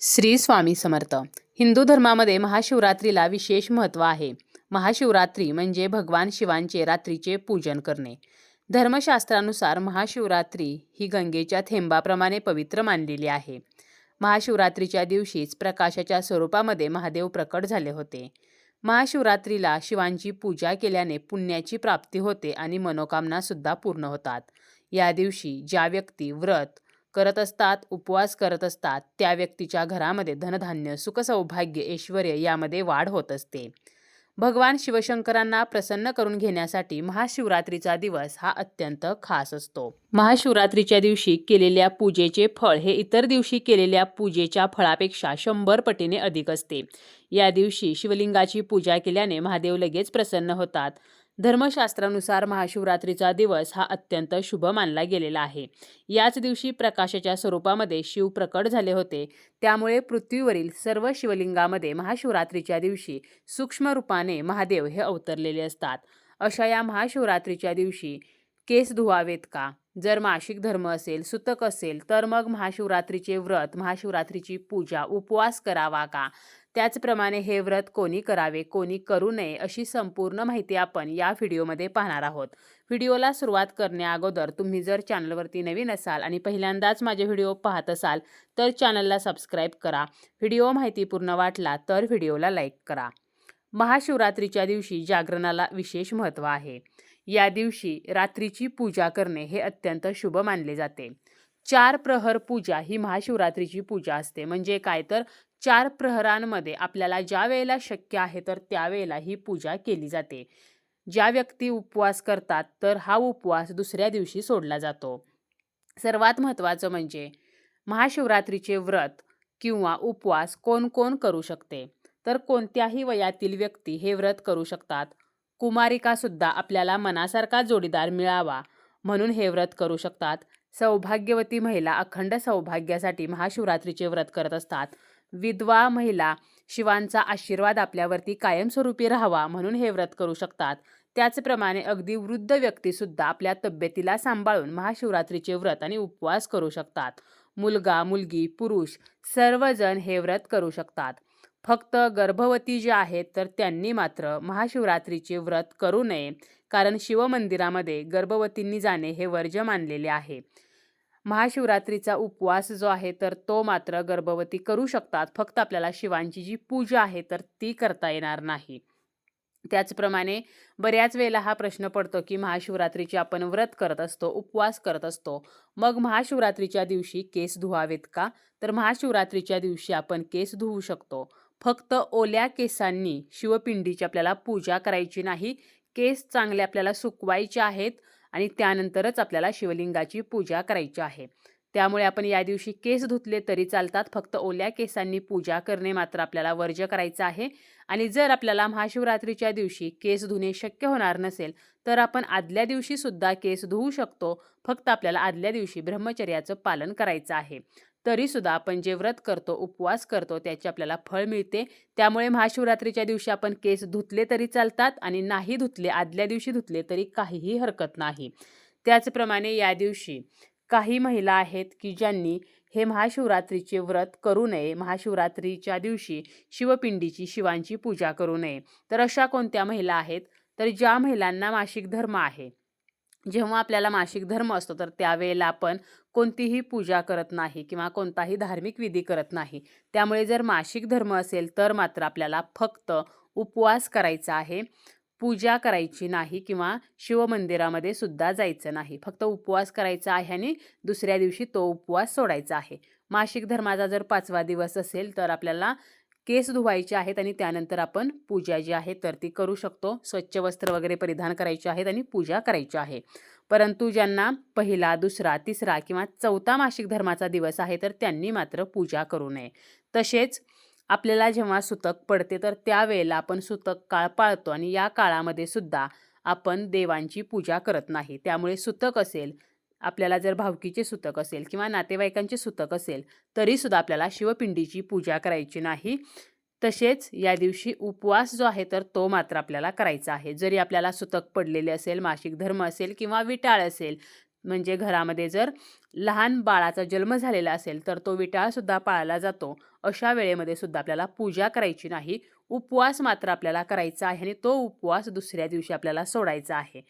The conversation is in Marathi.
श्री स्वामी समर्थ. हिंदू धर्मामध्ये महाशिवरात्रीला विशेष महत्त्व आहे. महाशिवरात्री म्हणजे भगवान शिवांचे रात्रीचे पूजन करणे. धर्मशास्त्रानुसार महाशिवरात्री ही गंगेच्या थेंबाप्रमाणे पवित्र मानलेली आहे. महाशिवरात्रीच्या दिवशीच प्रकाशाच्या स्वरूपामध्ये महादेव प्रकट झाले होते. महाशिवरात्रीला शिवांची पूजा केल्याने पुण्याची प्राप्ती होते आणि मनोकामनासुद्धा पूर्ण होतात. या दिवशी ज्या व्यक्ती व्रत करत असतात उपवास करत असतात त्या व्यक्तीच्या घरामध्ये धनधान्य सुखसौभाग्य ऐश्वर यामध्ये वाढ होत असते. भगवान शिवशंकरांना प्रसन्न करून घेण्यासाठी महाशिवरात्रीचा दिवस हा अत्यंत खास असतो. महाशिवरात्रीच्या दिवशी केलेल्या पूजेचे फळ हे इतर दिवशी केलेल्या पूजेच्या फळापेक्षा शंभर पटीने अधिक असते. या दिवशी शिवलिंगाची पूजा केल्याने महादेव लगेच प्रसन्न होतात. धर्मशास्त्रानुसार महाशिवरात्रीचा दिवस हा अत्यंत शुभ मानला गेलेला आहे. याच दिवशी प्रकाशाच्या स्वरूपामध्ये शिव प्रकट झाले होते. त्यामुळे पृथ्वीवरील सर्व शिवलिंगामध्ये महाशिवरात्रीच्या दिवशी सूक्ष्म रूपाने महादेव हे अवतरलेले असतात. अशा या महाशिवरात्रीच्या दिवशी केस धुवावेत का? जर मासिक धर्म असेल सुतक असेल तर मग महाशिवरात्रीचे व्रत महाशिवरात्रीची पूजा उपवास करावा का? त्याचप्रमाणे हे व्रत कोणी करावे कोणी करू नये अशी संपूर्ण माहिती आपण या व्हिडिओमध्ये पाहणार आहोत. व्हिडिओला सुरुवात करण्या अगोदर तुम्ही जर चॅनलवरती नवीन असाल आणि पहिल्यांदाच माझे व्हिडिओ पाहत असाल तर चॅनलला सबस्क्राईब करा. व्हिडिओ माहितीपूर्ण वाटला तर व्हिडिओला लाईक करा. महाशिवरात्रीच्या दिवशी जागरणाला विशेष महत्त्व आहे. या दिवशी रात्रीची पूजा करणे हे अत्यंत शुभ मानले जाते. चार प्रहर पूजा ही महाशिवरात्रीची पूजा असते. म्हणजे काय? तर चार प्रहरांमध्ये आपल्याला ज्या वेळेला शक्य आहे तर त्यावेळेला ही पूजा केली जाते. ज्या व्यक्ती उपवास करतात तर हा उपवास दुसऱ्या दिवशी सोडला जातो. सर्वात महत्त्वाचं म्हणजे महाशिवरात्रीचे व्रत किंवा उपवास कोण कोण करू शकते? तर कोणत्याही वयातील व्यक्ती हे व्रत करू शकतात. कुमारिकासुद्धा आपल्याला मनासारखा जोडीदार मिळावा म्हणून हे व्रत करू शकतात. सौभाग्यवती महिला अखंड सौभाग्यासाठी महाशिवरात्रीचे व्रत करत असतात. विधवा महिला शिवांचा आशीर्वाद आपल्यावरती कायमस्वरूपी राहावा म्हणून हे व्रत करू शकतात. त्याचप्रमाणे अगदी वृद्ध व्यक्तीसुद्धा आपल्या तब्येतीला सांभाळून महाशिवरात्रीचे व्रत आणि उपवास करू शकतात. मुलगा मुलगी पुरुष सर्वजण हे व्रत करू शकतात. फक्त गर्भवती जे आहेत तर त्यांनी मात्र महाशिवरात्रीचे व्रत करू नये कारण शिवमंदिरामध्ये गर्भवतींनी जाणे हे वर्ज्य मानलेले आहे. महाशिवरात्रीचा उपवास जो आहे तर तो मात्र गर्भवती करू शकतात. फक्त आपल्याला शिवांची जी पूजा आहे तर ती करता येणार नाही. त्याचप्रमाणे बऱ्याच वेळेला हा प्रश्न पडतो की महाशिवरात्रीचे आपण व्रत करत असतो उपवास करत असतो. मग महाशिवरात्रीच्या दिवशी केस धुवावेत का? तर महाशिवरात्रीच्या दिवशी आपण केस धुवू शकतो. फक्त ओल्या केसांनी शिवपिंडीची आपल्याला पूजा करायची नाही. केस चांगले आपल्याला सुकवायचे आहेत. आणि त्यानंतरच आपल्याला शिवलिंगाची पूजा करायची आहे. त्यामुळे आपण या दिवशी केस धुतले तरी चालतात फक्त ओल्या केसांनी पूजा करणे मात्र आपल्याला वर्ज्य करायचं आहे. आणि जर आपल्याला महाशिवरात्रीच्या दिवशी केस धुणे शक्य होणार नसेल तर आपण आदल्या दिवशी सुद्धा केस धुवू शकतो. फक्त आपल्याला आदल्या दिवशी ब्रह्मचर्याचं पालन करायचं आहे. तरीसुद्धा आपण जे व्रत करतो उपवास करतो त्याचे आपल्याला फळ मिळते. त्यामुळे महाशिवरात्रीच्या दिवशी आपण केस धुतले तरी चालतात आणि नाही धुतले आदल्या दिवशी धुतले तरी काहीही हरकत नाही. त्याचप्रमाणे या दिवशी काही महिला आहेत की ज्यांनी हे महाशिवरात्रीचे व्रत करू नये महाशिवरात्रीच्या दिवशी शिवपिंडीची शिवांची पूजा करू नये. तर अशा कोणत्या महिला आहेत? तर ज्या महिलांना मासिक धर्म आहे जेव्हा आपल्याला मासिक धर्म असतो तर त्यावेळेला आपण कोणतीही पूजा करत नाही किंवा कोणताही धार्मिक विधी करत नाही. त्यामुळे जर मासिक धर्म असेल तर मात्र आपल्याला फक्त उपवास करायचा आहे. पूजा करायची नाही किंवा शिवमंदिरामध्ये सुद्धा जायचं नाही. फक्त उपवास करायचा आहे आणि दुसऱ्या दिवशी तो उपवास सोडायचा आहे. मासिक धर्माचा जर पाचवा दिवस असेल तर आपल्याला केस धुवायचे आहेत आणि त्यानंतर आपण पूजा जी आहे तर ती करू शकतो. स्वच्छ वस्त्र वगैरे परिधान करायचे आहेत आणि पूजा करायची आहे. परंतु ज्यांना पहिला दुसरा तिसरा किंवा चौथा मासिक धर्माचा दिवस आहे तर त्यांनी मात्र पूजा करू नये. तसेच आपल्याला जेव्हा सुतक पडते तर त्यावेळेला आपण सुतक काळ पाळतो आणि या काळामध्ये सुद्धा आपण देवांची पूजा करत नाही. त्यामुळे सुतक असेल आपल्याला जर भावकीचे सुतक असेल किंवा नातेवाईकांचे सुतक असेल तरीसुद्धा आपल्याला शिवपिंडीची पूजा करायची नाही. तसेच या दिवशी उपवास जो आहे तर तो मात्र आपल्याला करायचा आहे. जरी आपल्याला सुतक पडलेले असेल मासिक धर्म असेल किंवा विटाळ असेल म्हणजे घरामध्ये जर लहान बाळाचा जन्म झालेला असेल तर तो विटाळसुद्धा पाळला जातो. अशा वेळेमध्ये सुद्धा आपल्याला पूजा करायची नाही. उपवास मात्र आपल्याला करायचा आहे आणि तो उपवास दुसऱ्या दिवशी आपल्याला सोडायचा आहे.